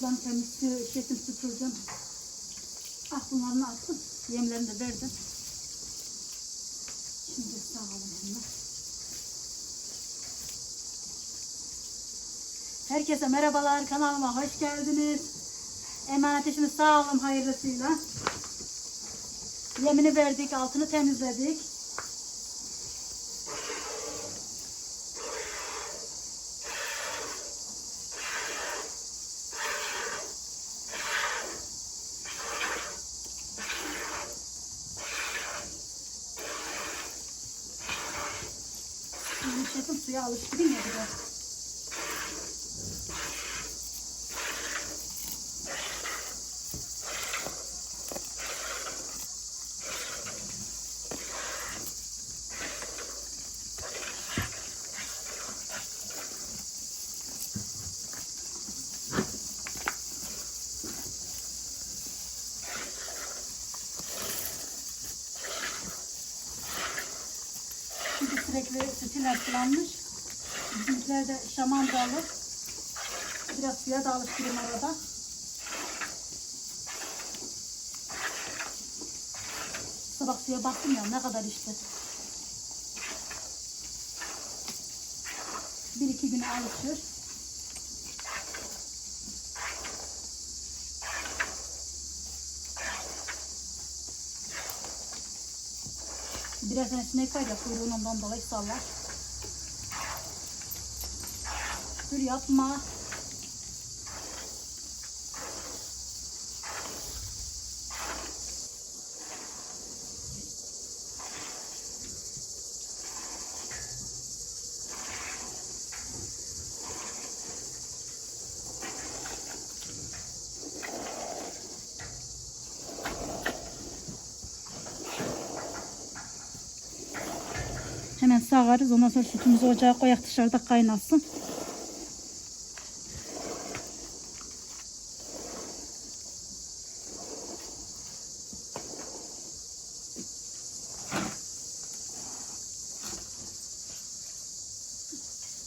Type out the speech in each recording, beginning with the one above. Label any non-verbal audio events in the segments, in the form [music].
Ablam temiz sü- şekil süpürdüm. Ah bunların attım. Yemlerini de verdim. Şimdi sağalım hemen. Herkese merhabalar kanalıma hoş geldiniz. Emanetişini sağ olun hayırlısıyla. Yemini verdik, altını temizledik. Şimdi şefim suya alıştırayım ya biraz. Şaman dalı. Biraz suya da alıştırayım arada. Sabah suya baktım ya ne kadar işte. Bir iki güne alışıyor. Biraz tane sinek var ya kuyruğunu ondan dolayı sallar. Dur yapma. Hemen sağarız. Ondan sonra sütümüzü ocağa koyak dışarıda kaynasın.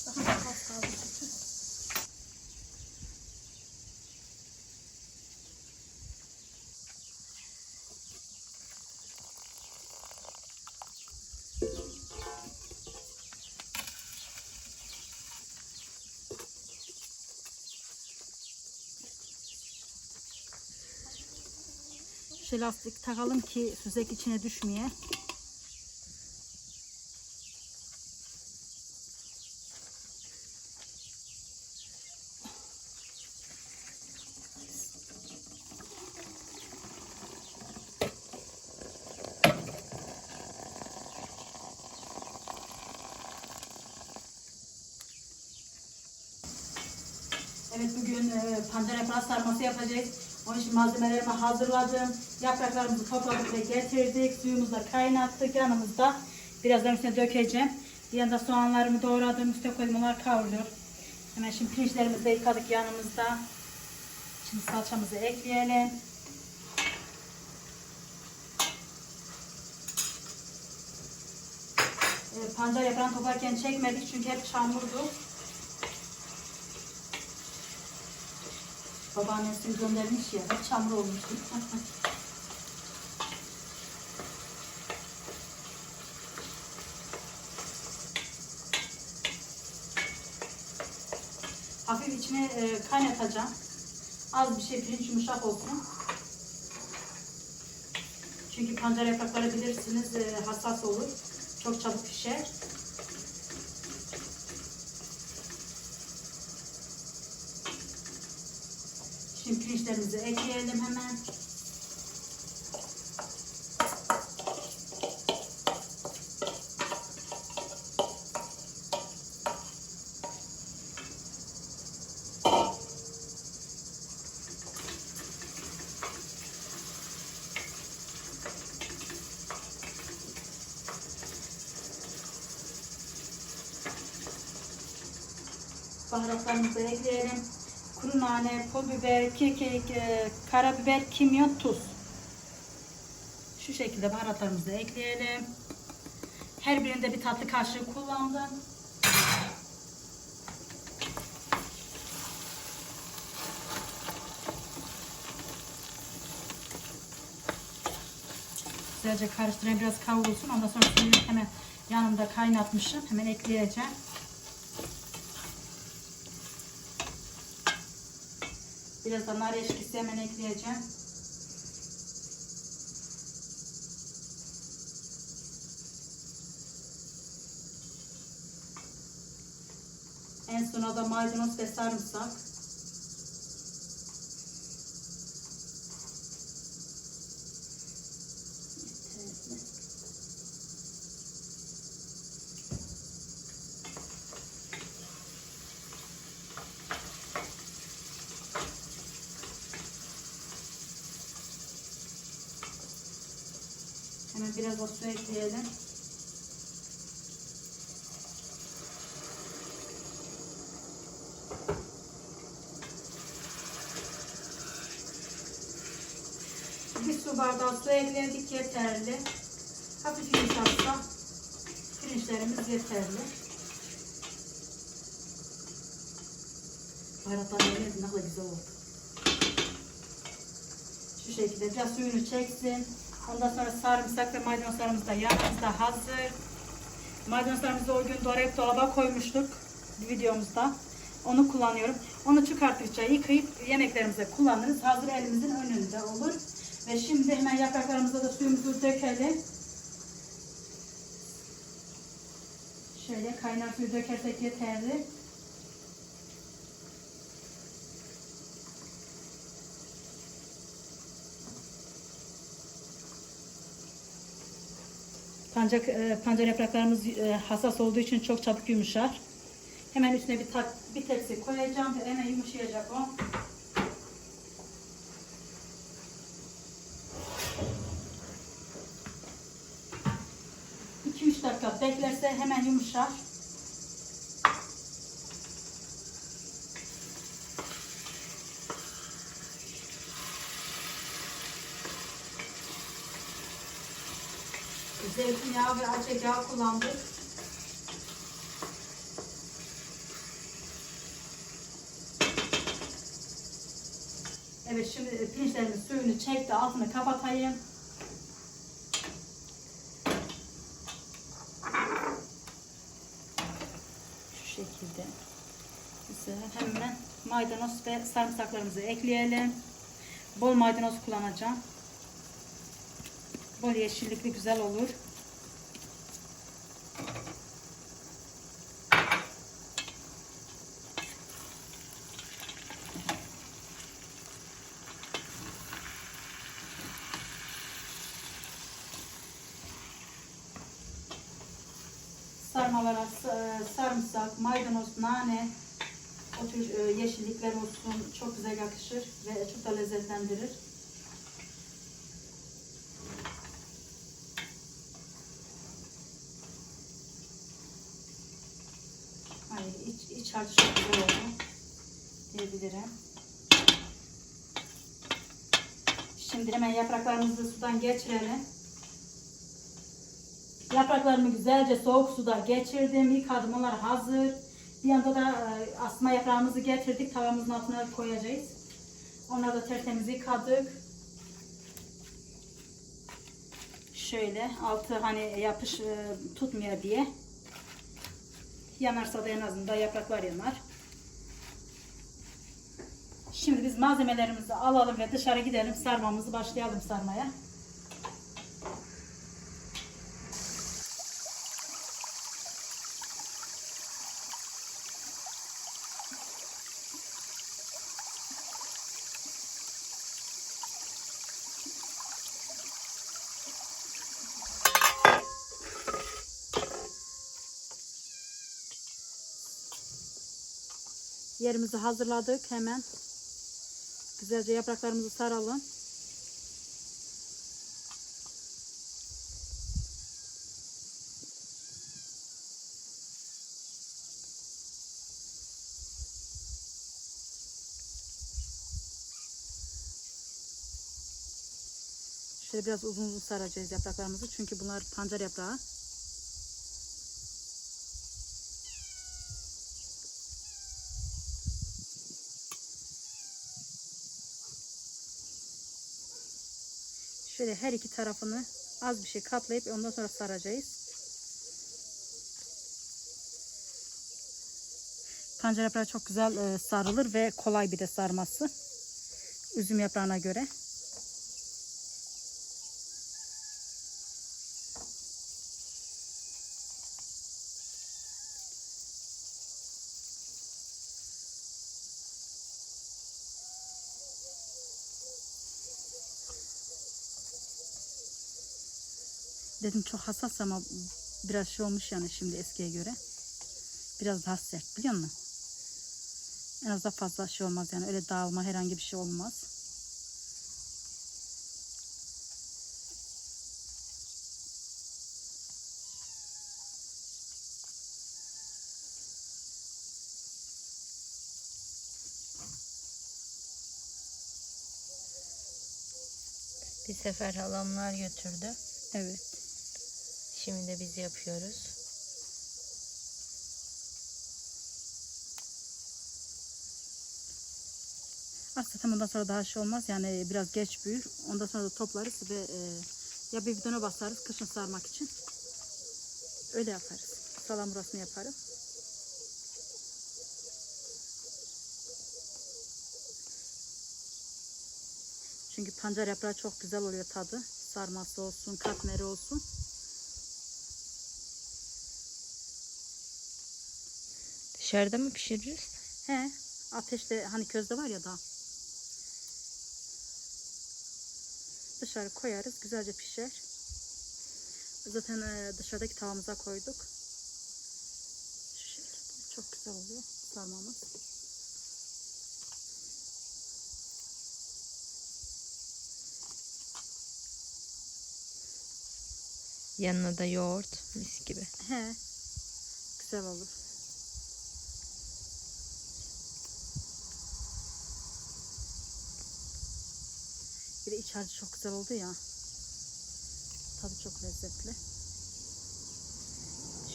Daha da az kaldı sütü. Şu lastik takalım ki süzek içine düşmeye. Evet bugün e, pancar sarması yapacağız. Onun için malzemelerimi hazırladım. Yapraklarımızı topladık ve getirdik. Suyumuzu da kaynattık yanımızda. Birazdan üstüne dökeceğim. Bir yanda soğanlarımı doğradım. Üstüne koydum onlar kavruluyor. Hemen şimdi pirinçlerimizi de yıkadık yanımızda. Şimdi salçamızı ekleyelim. E, pancar yaprağını toplarken çekmedik çünkü hep çamurdu. Babaannesi göndermiş ya, hep çamur olmuştu. [laughs] Hafif içine e, kaynatacağım. Az bir şey pirinç yumuşak olsun. Çünkü pancar yaprakları bilirsiniz e, hassas olur. Çok çabuk pişer. Şimdi pirinçlerimizi ekleyelim hemen. baharatlarımızı ekleyelim. Kuru nane, pul biber, kekik, e, karabiber, kimyon, tuz. Şu şekilde baharatlarımızı ekleyelim. Her birinde bir tatlı kaşığı kullandım. Güzelce karıştırayım biraz kavrulsun. Ondan sonra suyunu hemen yanımda kaynatmışım. Hemen ekleyeceğim. Biraz da nar eşkisi hemen ekleyeceğim. En sona da maydanoz ve sarımsak. Biraz da su ekleyelim. Bir su bardağı su ekledik yeterli. Hafif yumuşatsa pirinçlerimiz yeterli. Baharatlar yemedim ne kadar güzel oldu. Şu şekilde biraz suyunu çeksin. Ondan sonra sarımsak ve maydanozlarımız da yanımızda hazır. Maydanozlarımızı o gün doğrayıp dolaba koymuştuk videomuzda. Onu kullanıyorum. Onu çıkarttıkça yıkayıp yemeklerimize kullanırız. Hazır elimizin önünde olur. Ve şimdi hemen yapraklarımıza da suyumuzu dökelim. Şöyle kaynar suyu dökersek yeterli. Pancak, e, pancar yapraklarımız e, hassas olduğu için çok çabuk yumuşar. Hemen üstüne bir, tak, bir tepsi koyacağım ve hemen yumuşayacak o. Dakika beklerse hemen yumuşar. Zeytinyağı ve ayçiçek yağı kullandık. Evet şimdi pirinçlerimiz suyunu çekti. Altını kapatayım. Şu şekilde. Güzel. Hemen maydanoz ve sarımsaklarımızı ekleyelim. Bol maydanoz kullanacağım. Bol yeşillikli güzel olur. Sarımsak, maydanoz, nane, o tür e, yeşillikler olsun çok güzel yakışır ve çok da lezzetlendirir. Ay, iç, iç harcı çok güzel oldu diyebilirim. Şimdi hemen yapraklarımızı sudan geçirelim. Yapraklarımı güzelce soğuk suda geçirdim. Yıkadım. Onlar hazır. Bir yanda da e, asma yaprağımızı getirdik. Tavamızın altına koyacağız. Onları da tertemiz yıkadık. Şöyle altı hani yapış e, tutmuyor diye. Yanarsa da en azından yapraklar yanar. Şimdi biz malzemelerimizi alalım ve dışarı gidelim. Sarmamızı başlayalım sarmaya. Yerimizi hazırladık hemen. Güzelce yapraklarımızı saralım. Şöyle biraz uzun uzun saracağız yapraklarımızı. Çünkü bunlar pancar yaprağı. Şöyle her iki tarafını Az bir şey katlayıp ondan sonra saracağız. Pancar yaprağı çok güzel e, sarılır ve kolay bir de sarması. Üzüm yaprağına göre. Dedim çok hassas ama biraz şey olmuş yani şimdi eskiye göre. Biraz daha sert biliyor musun? En az da fazla şey olmaz yani öyle dağılma herhangi bir şey olmaz. Bir sefer halamlar götürdü. Evet. Şimdi de biz yapıyoruz. Zaten ondan sonra daha şey olmaz yani biraz geç büyür. Ondan sonra da toplarız ve e, ya bir bidona basarız kışın sarmak için. Öyle yaparız. Salamurasını yaparım. Çünkü pancar yaprağı çok güzel oluyor tadı. Sarması olsun, katmeri olsun. Dışarıda mı pişireceğiz? He, ateşte hani közde var ya da. Dışarı koyarız, güzelce pişer. Zaten e, dışarıdaki tavamıza koyduk. Şu şekilde çok güzel oluyor sarmamız. Yanına da yoğurt mis gibi. He, güzel olur. De iç harcı çok güzel oldu ya. Tadı çok lezzetli.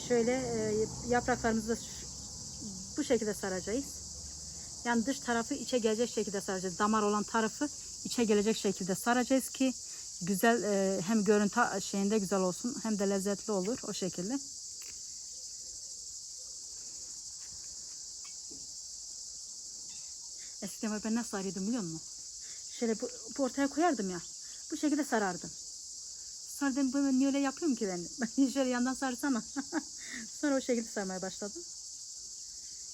Şöyle e, yapraklarımızı da şu- bu şekilde saracağız. Yani dış tarafı içe gelecek şekilde saracağız. Damar olan tarafı içe gelecek şekilde saracağız ki güzel e, hem görüntü şeyinde güzel olsun hem de lezzetli olur o şekilde. Eskiden ben nasıl sarıyordum biliyor musun? Şöyle bu, bu ortaya koyardım ya. Bu şekilde sarardım. Sonra dedim ben niye öyle yapıyorum ki ben? [laughs] Ben şöyle yandan sarsana. [laughs] Sonra o şekilde sarmaya başladım.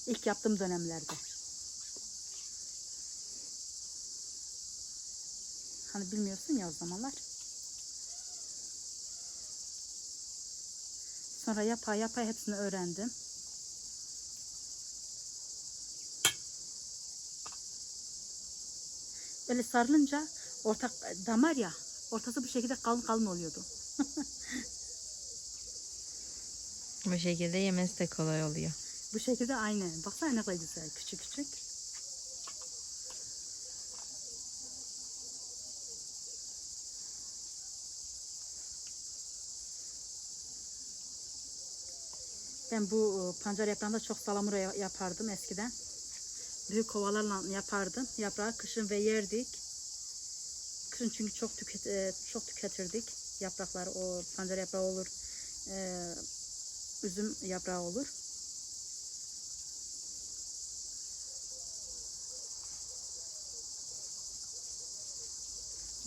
İlk yaptığım dönemlerde. Hani bilmiyorsun ya o zamanlar. Sonra yapa yapa hepsini öğrendim. Böyle sarılınca ortak damar ya ortası bu şekilde kalın kalın oluyordu. [laughs] Bu şekilde yemesi de kolay oluyor. Bu şekilde aynı. Baksana ne kadar güzel küçük küçük. Ben bu e, pancar yaprağında çok salamura ya- yapardım eskiden. Büyük kovalarla yapardım. Yaprağı kışın ve yerdik. Kışın çünkü çok tüket e, çok tüketirdik. Yapraklar o pancar yaprağı olur. e, üzüm yaprağı olur.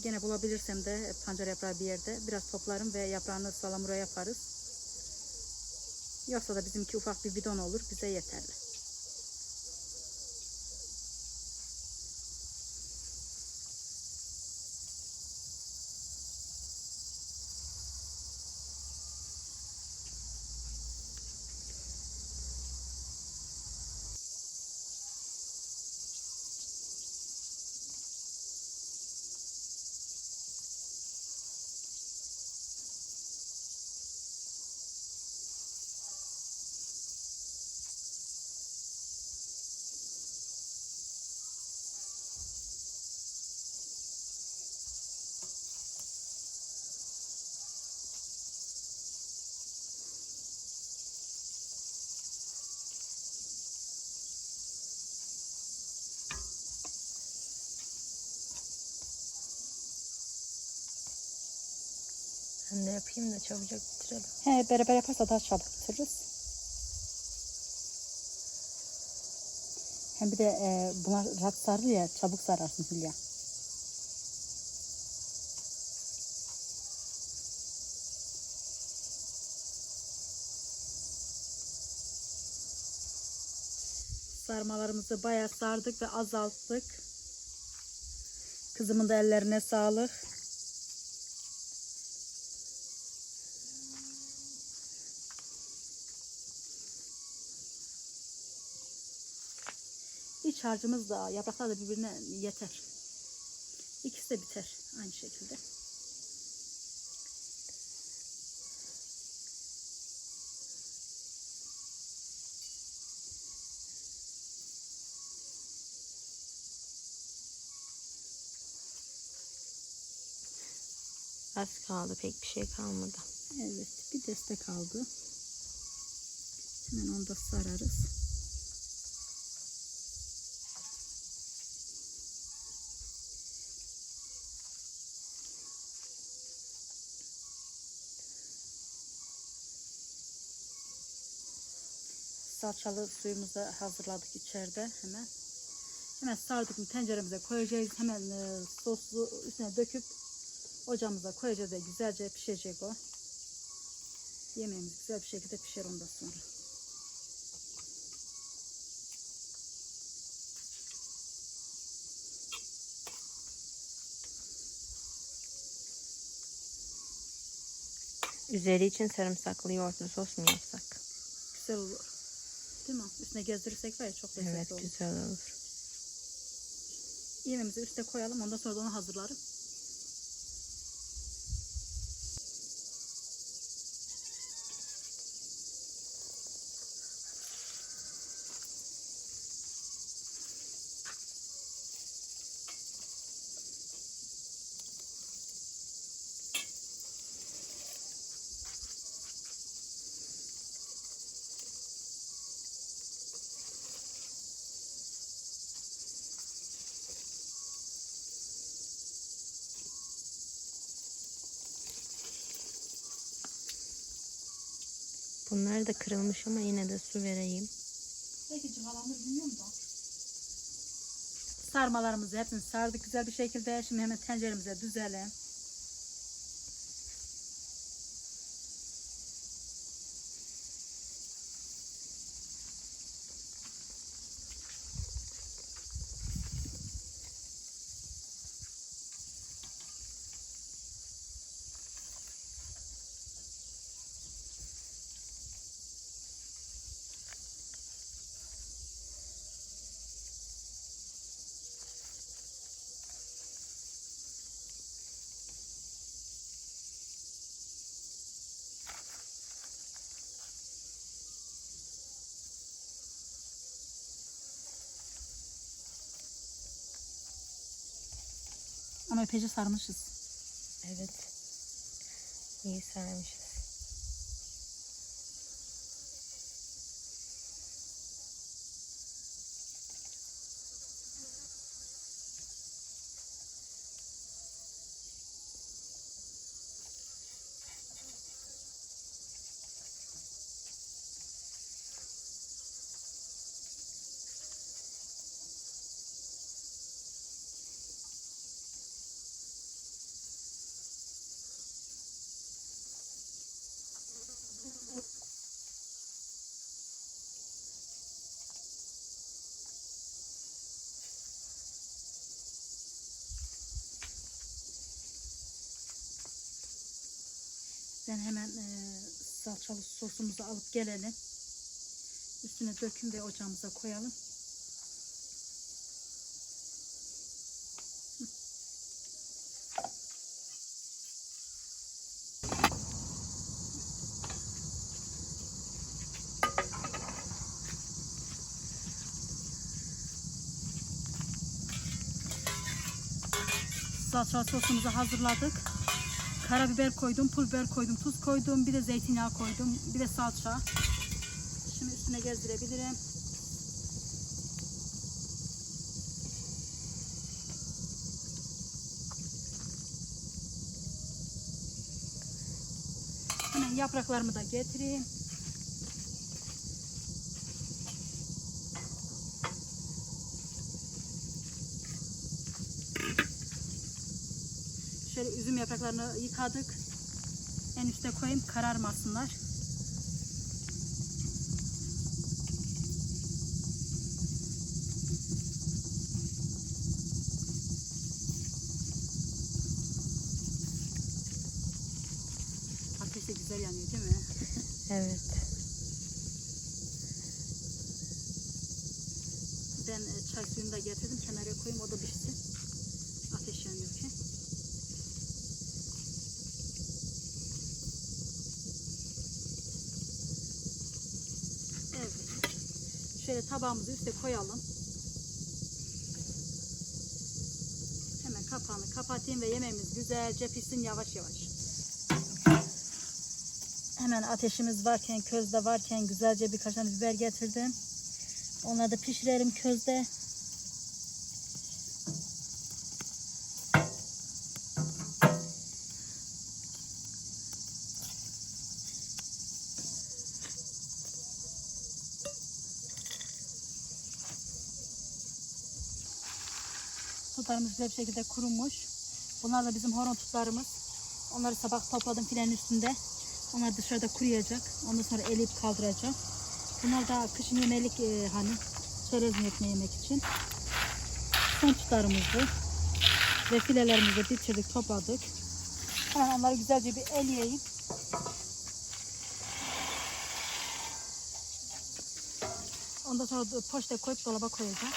Gene bulabilirsem de pancar yaprağı bir yerde biraz toplarım ve yaprağını salamura yaparız. Yoksa da bizimki ufak bir bidon olur bize yeterli. Ben de yapayım da çabucak bitirelim. He beraber yaparsa daha çabuk bitiririz. Hem bir de e, bunlar rahat sarır ya çabuk sararsın Hülya. Sarmalarımızı bayağı sardık ve azalttık. Kızımın da ellerine sağlık. İç harcımız da yapraklar da birbirine yeter. İkisi de biter aynı şekilde. Az kaldı pek bir şey kalmadı. Evet bir destek kaldı. Hemen onu da sararız. Salçalı suyumuzu hazırladık içeride hemen. Hemen sardık mı tenceremize koyacağız. Hemen e, soslu üstüne döküp ocağımıza koyacağız ve güzelce pişecek o. Yemeğimiz güzel bir şekilde pişer ondan sonra. Üzeri için sarımsaklı yoğurtlu sos mu yapsak? Güzel olur. Değil mi? Üstüne gezdirirsek var ya çok lezzetli Evet olur. güzel olur. Yemeğimizi üstüne koyalım. Ondan sonra da onu hazırlarım. Bunlar da kırılmış ama yine de su vereyim. Belki cıvalanır bilmiyorum da. Sarmalarımızı hepsini sardık güzel bir şekilde. Şimdi hemen tenceremize düzelim. Epeyce sarmışız. Evet. İyi sarmışız. Ben hemen e, salçalı sosumuzu alıp gelelim. Üstüne dökün ve ocağımıza koyalım. Salçalı sosumuzu hazırladık. Karabiber koydum, pul biber koydum, tuz koydum, bir de zeytinyağı koydum, bir de salça. Şimdi üstüne gezdirebilirim. yapraklarımı da getireyim. Şöyle üzüm yapraklarını yıkadık. En üste koyayım kararmasınlar. Ateş de güzel yanıyor değil mi? [laughs] Evet. Ben e, çay suyunu da getirdim kenara koyayım o da pişsin. Ateş yanıyorken. Evet. Şöyle tabağımızı üste koyalım. Hemen kapağını kapatayım ve yemeğimiz güzelce pişsin yavaş yavaş. Hemen ateşimiz varken, közde varken güzelce birkaç tane biber getirdim. Onları da pişirelim közde. Tutlarımız güzel bir şekilde kurumuş. Bunlar da bizim horon tutlarımız. Onları sabah topladım filenin üstünde. Onlar dışarıda kuruyacak. Ondan sonra eleyip kaldıracağım. Bunlar da kışın yemelik e, hani çerez niyetine yemek için. Son tutarımızı ve filelerimizi bitirdik, topladık. Hemen onları güzelce bir eleyeyim. Ondan sonra poşete koyup dolaba koyacağım.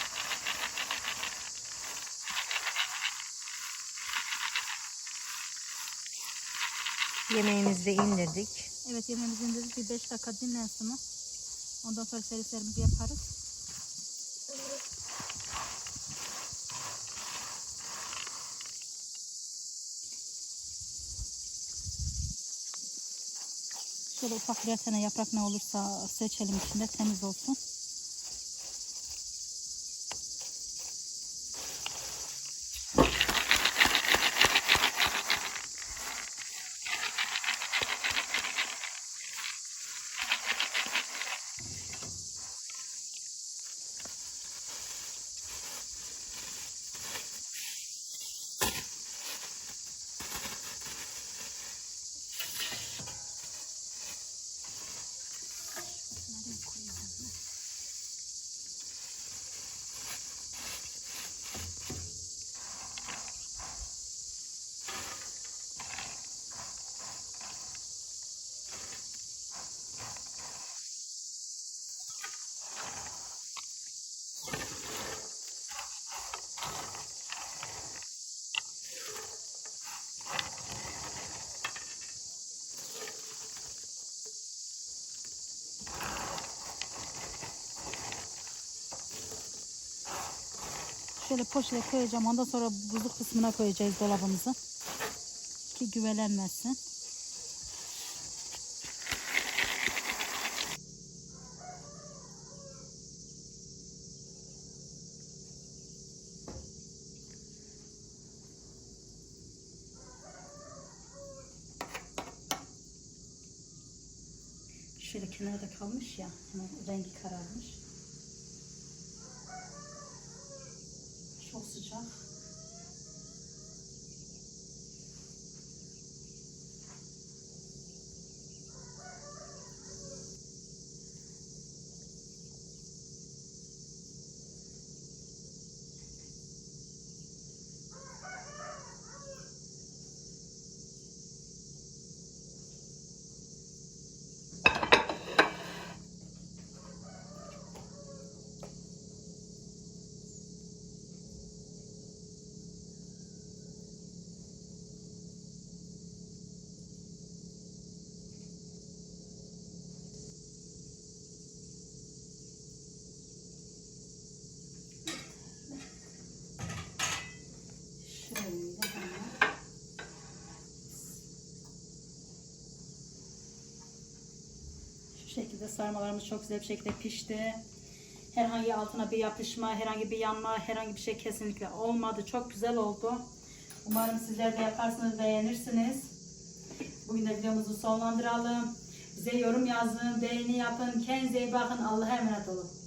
Yemeğimizi de indirdik. Evet yemeğimizi indirdik. Bir 5 dakika dinlensin o. Ondan sonra servislerimizi yaparız. Şöyle ufak birer tane yaprak ne olursa seçelim içinde temiz olsun. Şöyle poşete koyacağım. Ondan sonra buzluk kısmına koyacağız dolabımızı. Ki güvelenmesin. Şöyle kenarda kalmış ya. Hemen rengi kararmış. Çok sıcak. Şöyle hemen. Şekilde sarmalarımız çok güzel bir şekilde pişti. Herhangi altına bir yapışma, herhangi bir yanma, herhangi bir şey kesinlikle olmadı. Çok güzel oldu. Umarım sizler de yaparsınız, beğenirsiniz. Bugün de videomuzu sonlandıralım. Bize yorum yazın, beğeni yapın. Kendinize iyi bakın. Allah'a emanet olun.